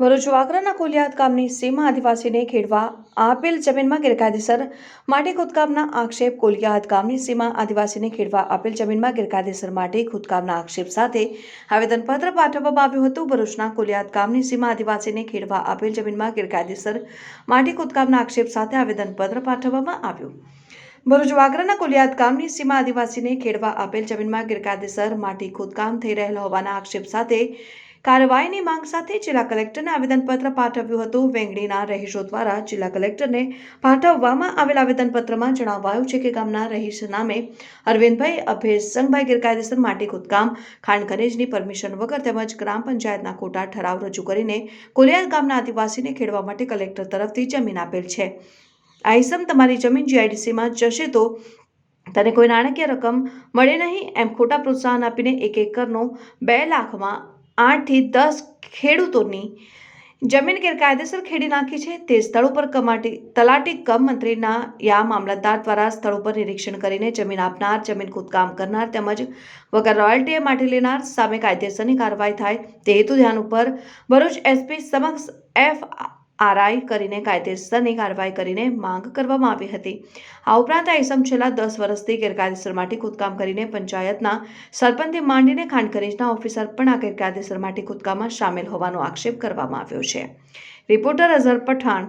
ભરૂચ વાગરાના કોલિયાદ ગામની સીમા આદિવાસીને ખેડવા આપેલ જમીનમાં ગેરકાયદેસર માટી ખોદકામના આક્ષેપ. કોલિયાદ ગામની સીમા આદિવાસીને ખેડવા આપેલ જમીનમાં ગેરકાયદેસર માટી ખોદકામના આક્ષેપ સાથે આવેદનપત્ર પાઠવવામાં આવ્યું હતું. ભરૂચના કોલિયાદ ગામની સીમા આદિવાસીને ખેડવા આપેલ જમીનમાં ગેરકાયદેસર માટી ખોદકામના આક્ષેપ સાથે આવેદનપત્ર પાઠવવામાં આવ્યું. ભરૂચ વાગરાના કોલિયાદ ગામની સીમા આદિવાસીને ખેડવા આપેલ જમીનમાં ગેરકાયદેસર માટી ખોદકામ થઈ રહેલ હોવાના આક્ષેપ સાથે કાર્યવાહીની માંગ સાથે જિલ્લા કલેક્ટરને આવેદનપત્ર પાઠવ્યું હતું. વેંગડીના રહીશો દ્વારા જિલ્લા કલેક્ટરને પાઠવવામાં આવેલ આવેદનપત્રમાં જણાવાયું છે કે ગામના રહીશ નામે અરવિંદભાઈ અભેસંગભાઈ ગેરકાયદેસર માટી ખોદકામ ખાણ ખનીજની પરમિશન વગર તેમજ ગ્રામ પંચાયતના ખોટા ઠરાવ રજૂ કરીને કોલિયાર ગામના આદિવાસીને ખેડવા માટે કલેક્ટર તરફથી જમીન આપેલ છે. આઈસમ, તમારી જમીન જીઆઈડીસીમાં જશે તો તને કોઈ નાણાકીય રકમ મળે નહીં એમ ખોટા પ્રોત્સાહન આપીને એક એકરનો બે લાખમાં આઠથી દસ ખેડૂતોની જમીન ગેરકાયદેસર ખેડી નાખી છે. તે સ્થળ ઉપર કમાટી તલાટી કમ મંત્રીના યા મામલતદાર દ્વારા સ્થળ ઉપર નિરીક્ષણ કરીને જમીન આપનાર, જમીન ખોદકામ કરનાર તેમજ વગર રોયલ્ટીએ માટી લેનાર સામે કાયદેસરની કાર્યવાહી થાય તે હેતુ ધ્યાન ઉપર ભરૂચ એસપી સમક્ષ એફ આરઆઈ કરીને, કાયદેસરની કાર્યવાહી કરીને માંગ કરવામાં આવી હતી. આ ઉપરાંત આ છેલ્લા દસ વર્ષથી ગેરકાયદેસર માટી ખોદકામ કરીને પંચાયતના સરપંચથી માંડીને ખનીજના ઓફિસર પણ આ ગેરકાયદેસર માટી ખોદકામમાં સામેલ હોવાનો આક્ષેપ કરવામાં આવ્યો છે. Reporter Azar Pathan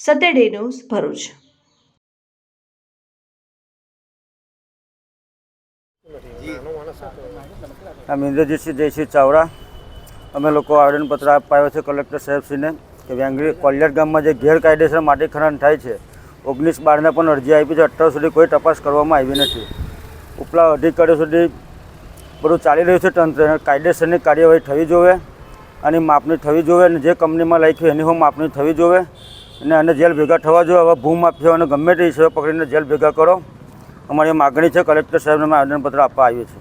Satya day news, Bharuch. આમ ઇન્દ્રજીતસિંહ જયસિંહ ચાવડા. અમે લોકો આવેદનપત્ર આપ્યો છે કલેક્ટર સાહેબશ્રીને કે વેંગરી કોલિયાર ગામમાં જે ગેરકાયદેસર માટી ખનન થાય છે, ઓગણીસ બારને પણ અરજી આપી છે. અત્યાર સુધી કોઈ તપાસ કરવામાં આવી નથી. ઉપલા અધિકારીઓ સુધી બધું ચાલી રહ્યું છે તંત્ર. કાયદેસરની કાર્યવાહી થવી જોવે અને માપણી થવી જોઈએ અને જે કંપનીમાં લખ્યું એની હું માપણી થવી જોવે અને આને જેલ ભેગા થવા જોઈએ. હવે ભૂમાફિયાઓને ગમે તે હિસાબે પકડીને જેલ ભેગા કરો. અમારી માગણી છે, કલેક્ટર સાહેબને આવેદનપત્ર આપવા આવ્યું છે